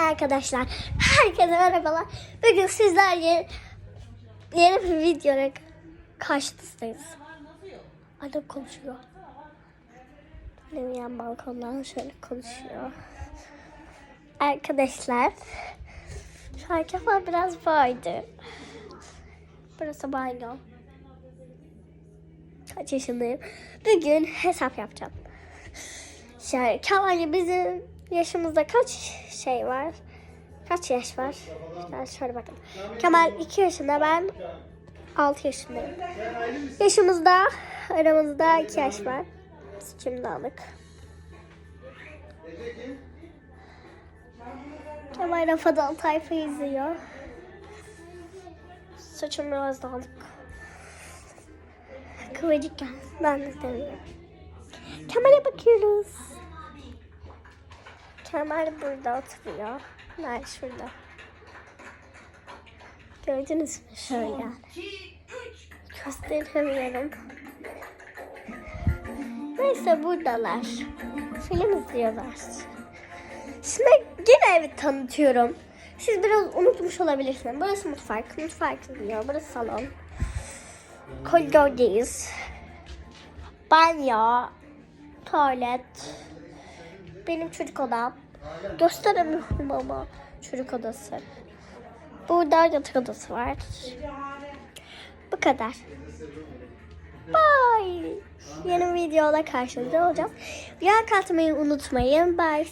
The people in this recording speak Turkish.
Arkadaşlar herkese merhabalar. Bugün sizlerle yeni bir videoya karşınızdayız. Adam konuşuyor. Benim yan balkondan şöyle konuşuyor. Arkadaşlar şu an kafa biraz vardı. Burası banyo. Kaç yaşındayım? Bugün hesap yapacağım. Yani Kemal'le bizim yaşımızda kaç şey var? Kaç yaş var? Yani şöyle bakın. Kemal 2 yaşında ben 6 yaşındayım. Yaşımızda aramızda 2 yaş var. Saçım dağınık. Kemal Rafadan tayfa izliyor. Saçım biraz dağınık. Kıvırcık. Ben de seviyorum. Kemal'e bakıyoruz. Kemal burada oturuyor. Ben şurada. Gördünüz mü şöyle? Gösteremiyorum. Neyse buradalar. Film izliyorlar. Şimdi yine evi tanıtıyorum. Siz biraz unutmuş olabilirsiniz. Burası mutfak. Mutfak diyor. Burası salon. Koridordayız. Banyo. Tuvalet. Benim çocuk odam. Gösteremiyorum ama çocuk odası. Burada yatak odası var. Bu kadar. Bye. Yeni videoda karşınızda olacağım. Like atmayı unutmayın. Bye.